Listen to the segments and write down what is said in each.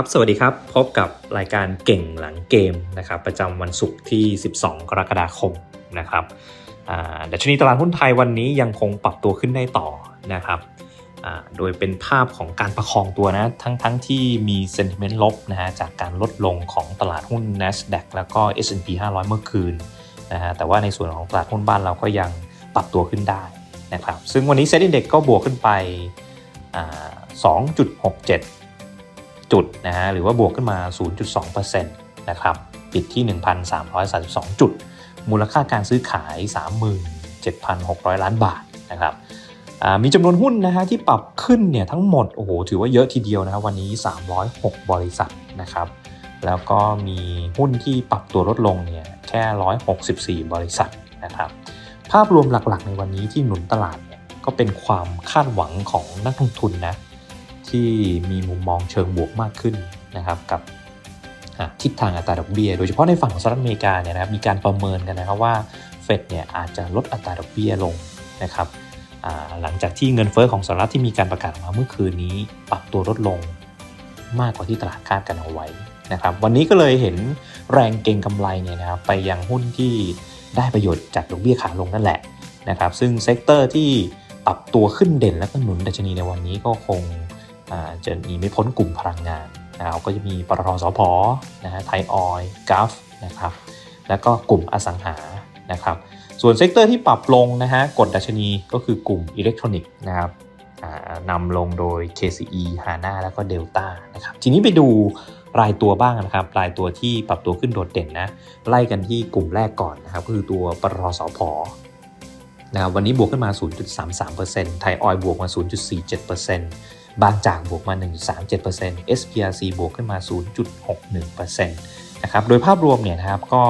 ครับสวัสดีครับ พบกับรายการเก่งหลังเกมนะครับประจำวันศุกร์ที่ 12 กรกฎาคมนะครับดัชนีตลาดหุ้นไทยวันนี้ยังคงปรับตัวขึ้นได้ต่อนะครับโดยเป็นภาพของการประคองตัวนะทั้งทั้งที่มีเซนติเมนต์ลบนะฮะจากการลดลงของตลาดหุ้น NASDAQ แล้วก็ S&P 500 เมื่อคืนนะฮะแต่ว่าในส่วนของตลาดหุ้นบ้านเราก็ยังปรับตัวขึ้นได้นะครับซึ่งวันนี้เซ็นดีเด็กก็บวกขึ้นไป 2.67 จุดนะฮะหรือว่าบวกขึ้นมา 0.2%นะครับปิดที่ 1,332 จุด มูลค่าการซื้อขาย 37,600 ล้านบาทนะครับมีจำนวนหุ้นนะฮะที่ปรับขึ้นเนี่ยทั้งหมดโอ้โหถือว่าเยอะทีเดียวนะครับวันนี้ 306 บริษัทนะครับแล้วก็มีหุ้นที่ปรับตัวลดลงเนี่ยแค่ 164 บริษัทนะครับภาพรวมหลักๆ ในวันนี้ที่หนุนตลาดเนี่ยก็เป็นความคาดหวังของนักลงทุนนะ ที่มีมุมมองเชิงบวกมากขึ้นนะครับกับทิศทางอัตราดอกเบี้ยโดยเฉพาะในฝั่งของสหรัฐอเมริกาเนี่ยนะครับมีการประเมินกันนะครับว่าเฟดเนี่ยอาจจะลดอัตราดอกเบี้ยลงนะครับหลังจากที่เงินเฟ้อของสหรัฐที่มีการประกาศออกมาเมื่อคืนนี้ ปรับตัวลดลงมากกว่าที่ตลาดคาดกันเอาไว้นะครับวันนี้ก็เลยเห็นแรงเก็งกำไรเนี่ยนะครับไปยังหุ้นที่ได้ประโยชน์จากดอกเบี้ยขาลงนั่นแหละนะครับซึ่งเซกเตอร์ที่ปรับตัวขึ้นเด่นและก็หนุนดัชนีในวันนี้ก็คง จะมีไม่พ้นกลุ่มพลังงานนะครับก็จะมีปตทสพนะฮะไทยออยกัฟนะครับแล้วก็กลุ่มอสังหานะครับส่วนเซกเตอร์ที่ปรับลงนะฮะกดดัชนีก็คือกลุ่มอิเล็กทรอนิกส์นะครับนำลงโดย KCE HANA แล้วก็ Delta นะครับทีนี้ไปดูรายตัวบ้างนะครับ รายตัวที่ปรับตัวขึ้นโดดเด่นนะ ไล่กันที่กลุ่มแรกก่อนนะครับ ก็คือตัวปตทสพนะครับวันนี้บวกขึ้นมา 0.33%ไทยออยบวกมา 0.47% บางจากบวกมา 1.37% SPRC บวกขึ้นมา 0.61%นะครับ โดยภาพรวมเนี่ยนะครับก็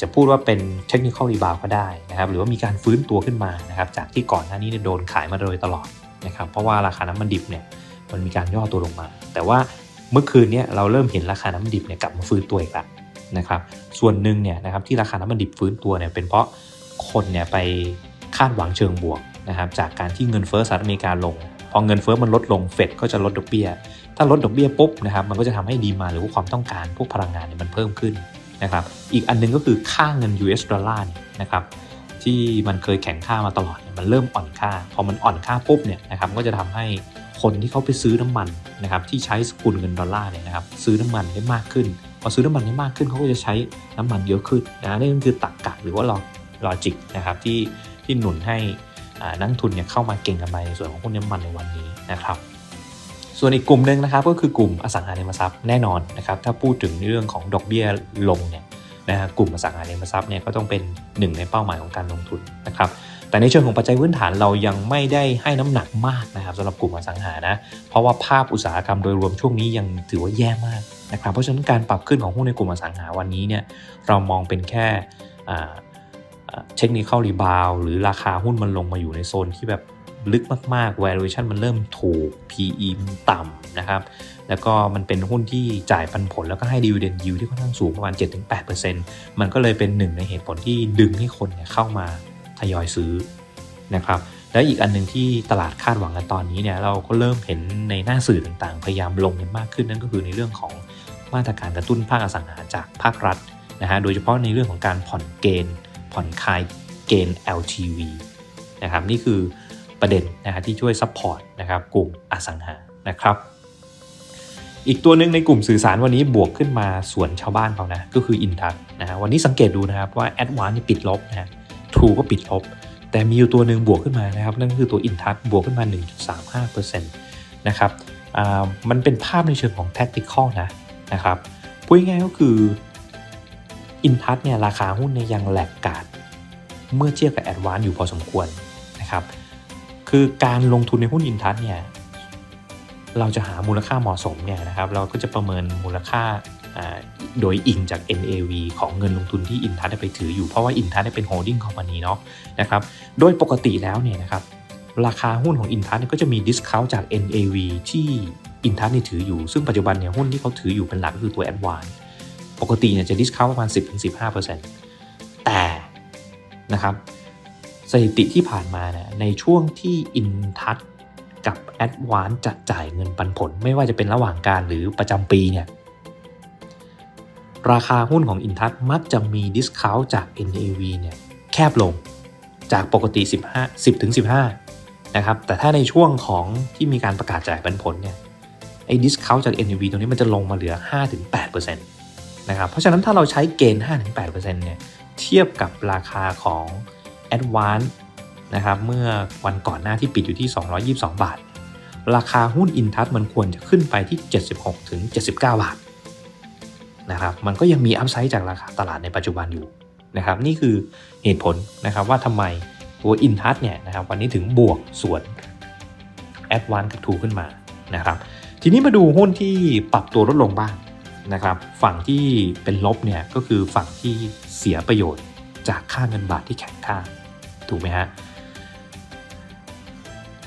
จะพูดว่าเป็นเทคนิคอลรีบาวก็ได้นะครับ หรือว่ามีการฟื้นตัวขึ้นมานะครับ จากที่ก่อนหน้านี้โดนขายมาโดยตลอดนะครับ เพราะว่าราคาน้ำมันดิบเนี่ยมันมีการย่อตัวลงมา แต่ว่าเมื่อคืนเนี่ยเราเริ่มเห็นราคาน้ำมันดิบเนี่ยกลับมาฟื้นตัวอีกแล้วนะครับ ส่วนหนึ่งเนี่ยนะครับที่ราคาน้ำมันดิบฟื้นตัวเนี่ยเป็นเพราะคนเนี่ยไปคาดหวังเชิงบวก นะครับจากการที่เงินเฟ้อสหรัฐอเมริกาลง พอเงินเฟ้อมันลดลงเฟดก็จะลดดอกเบี้ย ถ้าลดดอกเบี้ยปุ๊บนะครับมันก็จะทำให้ดีมาหรือว่าความต้องการพวกพลังงานเนี่ยมันเพิ่มขึ้นนะครับ อีกอันหนึงก็คือค่าเงิน US ดอลลาร์เนี่ยนะครับที่มันเคยแข็งค่ามาตลอดเนี่ยมันเริ่มอ่อนค่า พอมันอ่อนค่าปุ๊บเนี่ยนะครับก็จะทำให้คนที่เขาไปซื้อน้ำมันนะครับที่ใช้สกุลเงินดอลลาร์เนี่ยนะครับซื้อน้ำมันได้มากขึ้น พอซื้อน้ำมันได้มากขึ้นเขาก็จะใช้น้ำมันเยอะขึ้นนะนี่คือตรรกกะหรือว่าลอจิกนะครับที่ที่หนุนให้ นักทุนเนี่ยเข้ามาเก่งกำไรในส่วนของหุ้นน้ำมันในวันนี้นะครับ ส่วนอีกกลุ่มหนึ่งนะครับก็คือกลุ่มอสังหาริมทรัพย์แน่นอนนะครับถ้าพูดถึงเรื่องของดอกเบี้ยลงเนี่ยนะฮะกลุ่มอสังหาริมทรัพย์เนี่ยก็ต้องเป็นหนึ่งในเป้าหมายของการลงทุนนะครับแต่ในเชิงของปัจจัยพื้นฐานเรายังไม่ได้ให้น้ำหนักมากนะครับสำหรับกลุ่มอสังหานะเพราะว่าภาพอุตสาหกรรมโดยรวมช่วงนี้ยังถือว่าแย่มากนะครับเพราะฉะนั้นการปรับขึ้นของหุ้นในกลุ่มอสังหาวันนี้เนี่ยเรามองเป็นแค่ เทคนิคอลรีบาวหรือราคาหุ้นมันลงมาอยู่ในโซนที่แบบลึกมากๆ valuation มันเริ่มถูก PE มันต่ำนะครับ แล้วก็มันเป็นหุ้นที่จ่ายปันผลแล้วก็ให้ dividend yield ที่ค่อนข้างสูงประมาณ 7-8%มันก็เลยเป็นหนึ่งในเหตุผลที่ดึงให้คนเนี่ยเข้ามาทยอยซื้อนะครับ แล้วอีกอันหนึ่งที่ตลาดคาดหวังกันตอนนี้เนี่ยเราก็เริ่มเห็นในหน้าสื่อต่างๆ พยายามลงกันมากขึ้นนั่นก็คือในเรื่องของมาตรการกระตุ้นภาคอสังหาจากภาครัฐนะฮะ โดยเฉพาะในเรื่องของการผ่อนเกณฑ์ ผ่อนคลายเกณฑ์ LTV นะครับนี่คือประเด็นนะฮะที่ช่วยซัพพอร์ตนะครับกลุ่มอสังหานะครับ อีกตัวหนึ่งในกลุ่มสื่อสารวันนี้บวกขึ้นมาสวนชาวบ้านเขานะ ก็คืออินทัศนะฮะวันนี้สังเกตดูนะครับว่า a d v a n c e นี่ปิดลบนะฮะทูก็ปิดลบ แต่มีอยู่ตัวหนึ่งบวกขึ้นมานะครับ นั่นก็คือตัวอินทัศบวกขึ้นมา 1.35%นะครับอ่ามันเป็นภาพในเชิงของ tactical นะนะครับพูดง่ายก็คือ อินทัศเนี่ยราคาหุ้นเนี่ยยังแหลกกาดเมื่อเทียบกับแอดวานอยู่พอสมควรนะครับคือการลงทุนในหุ้นอินทัศเนี่ยเราจะหามูลค่าเหมาะสมเนี่ยนะครับเราก็จะประเมินมูลค่าโดยอิงจาก NAV ของเงินลงทุนที่อินทัศไปถืออยู่เพราะว่าอินทัศเป็นโฮลดิ้งคอมพานีเนาะนะครับโดยปกติแล้วเนี่ยนะครับราคาหุ้นของอินทัศก็จะมีดิสคาวจาก NAV ที่อินทัศถืออยู่ซึ่งปัจจุบันเนี่ยหุ้นที่เขาถืออยู่เป็นหลักก็คือตัวแอดวาน ปกติเนี่ยจะดิสคาวประมาณ 10-15%แต่นะครับสถิติที่ผ่านมาเนี่ยในช่วงที่อินทัศกับ a d v a n c e จะจ่ายเงินปันผล ไม่ว่าจะเป็นระหว่างการหรือประจำปีเนี่ยราคาหุ้นของ Intouch มักจะมี discount จาก NAV เนี่ยแคบลงจากปกติ 15 10ถึง15นะครับแต่ถ้าในช่วงของที่มีการประกาศจ่ายปันผลเนี่ยไอ้ discount จาก NAV ตรงนี้มันจะลงมาเหลือ 5-8% นะครับเพราะฉะนั้นถ้าเราใช้เกณฑ์ 5-8%เนี่ยเทียบกับราคาของ Advance นะครับเมื่อวันก่อนหน้าที่ปิดอยู่ที่ 222 บาท ราคาหุ้น Intouch มันควรจะขึ้นไปที่ 76ถึง79 บาทนะครับมันก็ยังมีอัพไซด์จากราคาตลาดในปัจจุบันอยู่นะครับนี่คือเหตุผลนะครับว่าทำไมตัว Intouch เนี่ยนะครับวันนี้ถึงบวกส่วน Advance กับ True ขึ้นมานะครับทีนี้มาดูหุ้นที่ปรับตัวลดลงบ้าง นะครับ ฝั่งที่เป็นลบเนี่ยก็คือฝั่งที่เสียประโยชน์จากค่าเงินบาทที่แข็งค่า ถูกไหมฮะ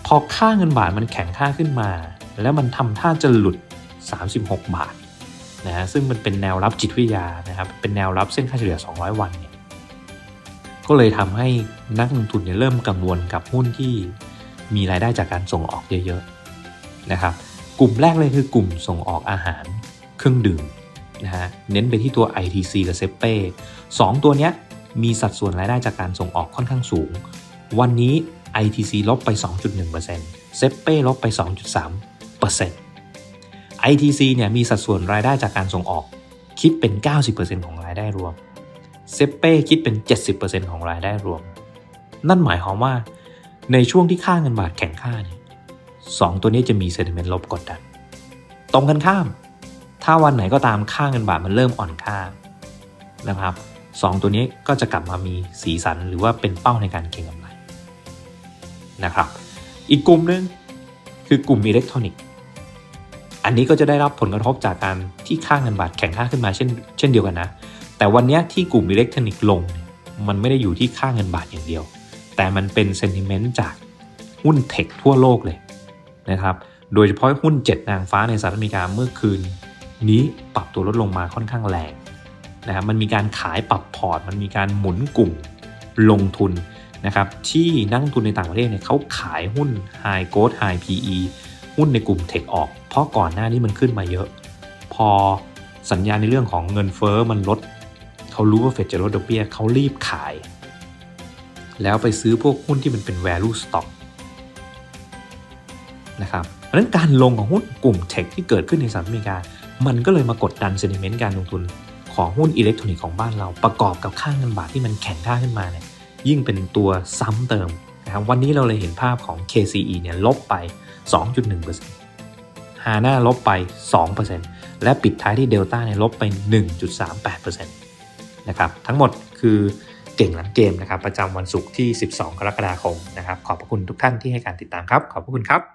พอค่าเงินบาทมันแข็งค่าขึ้นมา แล้วมันทำท่าจะหลุด 36 บาทนะฮะซึ่งมันเป็นแนวรับจิตวิทยานะครับ เป็นแนวรับเส้นค่าเฉลี่ย 200 วันเนี่ยก็เลยทำให้นักลงทุนเนี่ยเริ่มกังวลกับหุ้นที่มีรายได้จากการส่งออกเยอะๆนะครับ กลุ่มแรกเลยคือกลุ่มส่งออกอาหาร รื่องดื่มนะฮะเน้นไปที่ตัว ITC กับเซเป้สองตัวเนี้ยมีสัดส่วนรายได้จากการส่งออกค่อนข้างสูง วันนี้ ITC ลบไป 2.1%เซเป้ลบไป 2.3% ITC เนี่ยมีสัดส่วนรายได้จากการส่งออก คิดเป็น 90%ของรายได้รวมเซเป้คิดเป็น 70%ของรายได้รวม นั่นหมายความว่าในช่วงที่ค่าเงินบาทแข็งค่าเนี่ยสองตัวนี้จะมีเซนติเมนต์ลบกดดัน ตรงกันข้าม ถ้าวันไหนก็ตามค่าเงินบาทมันเริ่มอ่อนค่านะครับสองตัวนี้ก็จะกลับมามีสีสันหรือว่าเป็นเป้าในการเก็งกำไรนะครับ อีกกลุ่มหนึ่งคือกลุ่มอิเล็กทรอนิกส์อันนี้ก็จะได้รับผลกระทบจากการที่ค่าเงินบาทแข็งค่าขึ้นมาเช่นเช่นเดียวกันนะ แต่วันนี้ที่กลุ่มอิเล็กทรอนิกส์ลง มันไม่ได้อยู่ที่ค่าเงินบาทอย่างเดียว แต่มันเป็นเซนติเมนต์จากหุ้นเทคทั่วโลกเลยนะครับ โดยเฉพาะหุ้น 7 นางฟ้าในสหรัฐอเมริกาเมื่อคืน นี้ปรับตัวลดลงมาค่อนข้างแรงนะครับมันมีการขายปรับพอร์ต มันมีการหมุนกลุ่มลงทุนนะครับที่นักลงทุนในต่างประเทศเนี่ยเขาขายหุ้น High Growth High PE หุ้นในกลุ่มเทคออก เพราะก่อนหน้านี้มันขึ้นมาเยอะ พอสัญญาณในเรื่องของเงินเฟอ้อมันลด เขารู้ว่าเฟดจะลดดอกเบี้ยเขารีบขาย แล้วไปซื้อพวกหุ้นที่มันเป็น value stock นะครับเพราะนั้นการลงของหุ้นกลุ่มเทคที่เกิดขึ้นในสหรัฐอเมริกา มันก็เลยมากดดันเซนิเมนต์การลงทุนของหุ้นอิเล็กทรอนิกส์ของบ้านเราประกอบกับค่าเงินบาทที่มันแข็งค่าขึ้นมาเนี่ยยิ่งเป็นตัวซ้ำเติมนะครับวันนี้เราเลยเห็นภาพของ KCE เนี่ยลบไป 2.1%ฮาน่าลบไป 2%และปิดท้ายที่เดลต้าเนี่ยลบไป 1.38%นะครับทั้งหมดคือเก่งหลังเกมนะครับประจำวันศุกร์ที่ 12 กรกฎาคมนะครับขอบพระคุณทุกท่านที่ให้การติดตามครับ ขอบพระคุณครับ